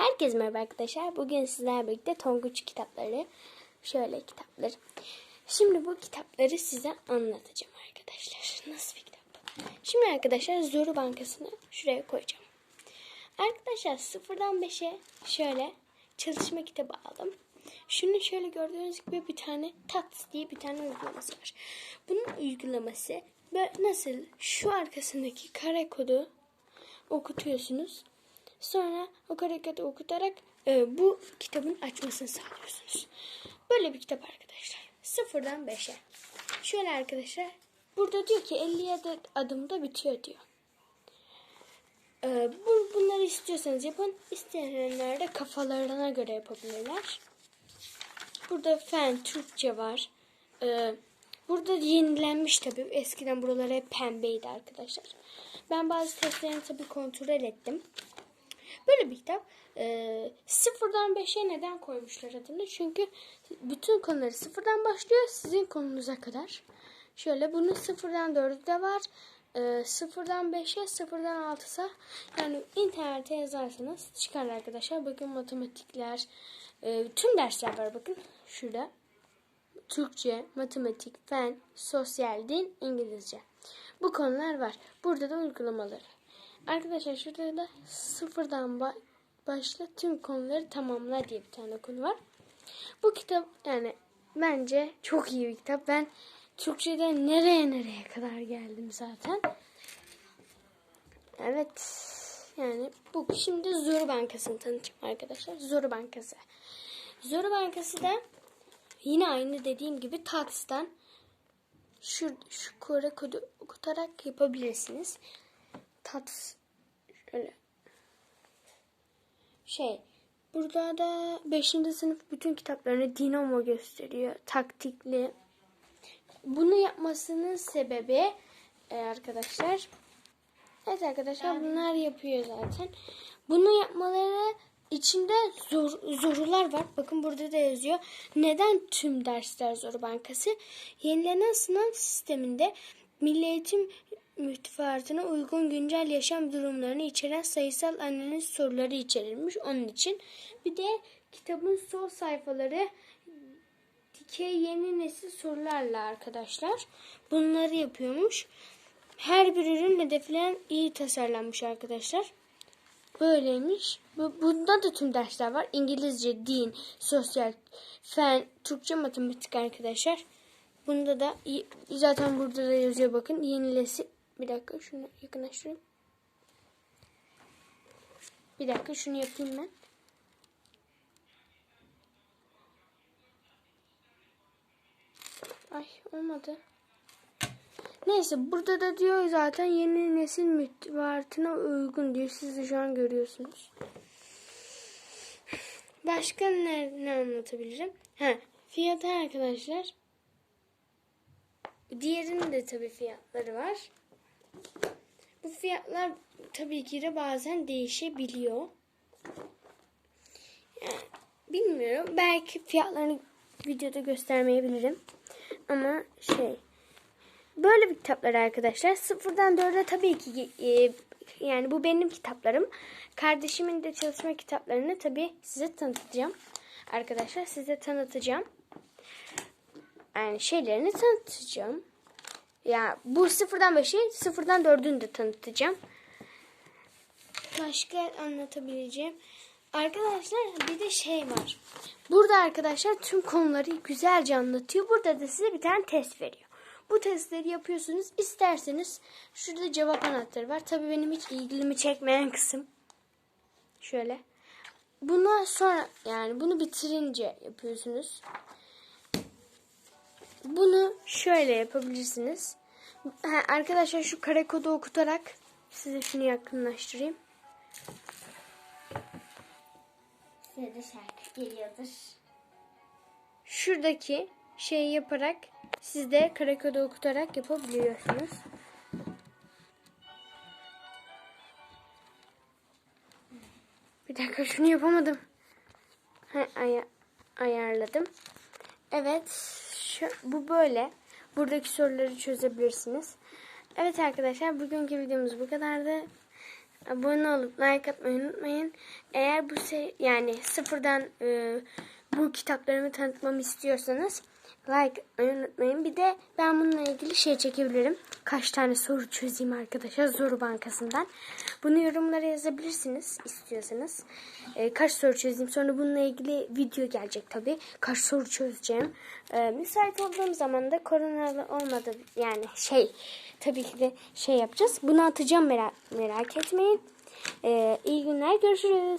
Herkese merhaba arkadaşlar. Bugün sizlerle birlikte Tonguç kitapları, şöyle kitapları. Şimdi bu kitapları size anlatacağım arkadaşlar. Nasıl bir kitap? Şimdi arkadaşlar Zoru Bankası'nı şuraya koyacağım. Arkadaşlar sıfırdan 5'e şöyle çalışma kitabı aldım. Şunu şöyle gördüğünüz gibi bir tane TATS diye bir tane uygulaması var. Bunun uygulaması böyle nasıl şu arkasındaki kare kodu okutuyorsunuz. Sonra o kare kodu okutarak e, bu kitabın açmasını sağlıyorsunuz. Böyle bir kitap arkadaşlar. Sıfırdan 5'e. Şöyle arkadaşlar. Burada diyor ki 57 adımda bitiyor diyor. Ee, bu, bunları istiyorsanız yapın. İsteyenler de kafalarına göre yapabilirler. Burada fen, Türkçe var. Ee, burada yenilenmiş tabii. Eskiden buralar hep pembeydi arkadaşlar. Ben bazı testlerini tabii kontrol ettim. Böyle bir kitap. Ee, sıfırdan 5'e neden koymuşlar adını? Çünkü bütün konuları sıfırdan başlıyor sizin konunuza kadar. Şöyle bunun sıfırdan 4'ü de var. Ee, sıfırdan 5'e sıfırdan 6'sa yani internete yazarsanız çıkar arkadaşlar. Bakın matematikler, e, tüm dersler var bakın şurada. Türkçe, matematik, fen, sosyal, din, İngilizce. Bu konular var. Burada da uygulamaları. Arkadaşlar şurada da sıfırdan ba- başla tüm konuları tamamla diye bir tane konu var. Bu kitap yani bence çok iyi bir kitap. Ben Türkçe'de nereye nereye kadar geldim zaten. Evet. Yani bu şimdi Zoru Bankası'nı tanıtacağım arkadaşlar. Zoru Bankası. Zoru Bankası da yine aynı dediğim gibi taksiden şu, şu kore kodu okutarak yapabilirsiniz. Tats şöyle şey burada da 5. sınıf bütün kitaplarını dinamo gösteriyor. Taktikli. Bunu yapmasının sebebi e, arkadaşlar Evet arkadaşlar bunlar yapıyor zaten. Bunu yapmaları içinde zor, zorular var. Bakın burada da yazıyor. Neden tüm dersler zor bankası? Yenilenen sınav sisteminde Milli Eğitim müfredatına uygun güncel yaşam durumlarını içeren sayısal analiz soruları içerilmiş. Onun için bir de kitabın sol sayfaları dikey yeni nesil sorularla arkadaşlar. Bunları yapıyormuş. Her bir ürün hedeflenen iyi tasarlanmış arkadaşlar. Böyleymiş. Bu, bunda da tüm dersler var. İngilizce, din, sosyal, fen, Türkçe, matematik arkadaşlar. Bunda da zaten burada da yazıyor bakın. Yenilesi. Bir dakika şunu yakınlaştırayım. Bir dakika şunu yapayım ben. Ay olmadı. Neyse burada da diyor zaten yeni nesil mütevaritine uygun diyor. Siz de şu an görüyorsunuz. Başka ne, ne anlatabilirim? Ha, fiyatı arkadaşlar. Diğerinin de tabii fiyatları var. Bu fiyatlar tabii ki de bazen değişebiliyor. Yani, bilmiyorum. Belki fiyatlarını videoda göstermeyebilirim. Ama şey Böyle bir kitaplar arkadaşlar. Sıfırdan dörde tabii ki e, yani bu benim kitaplarım. Kardeşimin de çalışma kitaplarını tabii size tanıtacağım. Arkadaşlar size tanıtacağım. Yani şeylerini tanıtacağım. Ya bu sıfırdan beşi sıfırdan dördünü de tanıtacağım. Başka anlatabileceğim. Arkadaşlar bir de şey var. Burada arkadaşlar tüm konuları güzelce anlatıyor. Burada da size bir tane test veriyor. Bu testleri yapıyorsunuz. İsterseniz şurada cevap anahtarı var. Tabii benim hiç ilgimi çekmeyen kısım. Şöyle. Buna sonra yani bunu bitirince yapıyorsunuz. Bunu şöyle yapabilirsiniz. Ha, arkadaşlar şu kare kodu okutarak size şunu yakınlaştırayım. Size de şarkı geliyordur. Şuradaki şeyi yaparak siz de kare kodu okutarak yapabiliyorsunuz. Bir dakika şunu yapamadım. Ha, aya- ayarladım. Evet. Şu, bu böyle. Buradaki soruları çözebilirsiniz. Evet arkadaşlar bugünkü videomuz bu kadardı. Abone olup like atmayı unutmayın. Eğer bu yani sıfırdan e, bu kitaplarımı tanıtmamı istiyorsanız like unutmayın. Bir de ben bununla ilgili şey çekebilirim. Kaç tane soru çözeyim arkadaşlar Zoru Bankası'ndan. Bunu yorumlara yazabilirsiniz istiyorsanız. E, kaç soru çözeyim sonra bununla ilgili video gelecek tabii. Kaç soru çözeceğim. E, müsait olduğum zaman da koronalı olmadı yani şey tabii ki de şey yapacağız. Bunu atacağım merak, merak etmeyin. E, iyi günler görüşürüz.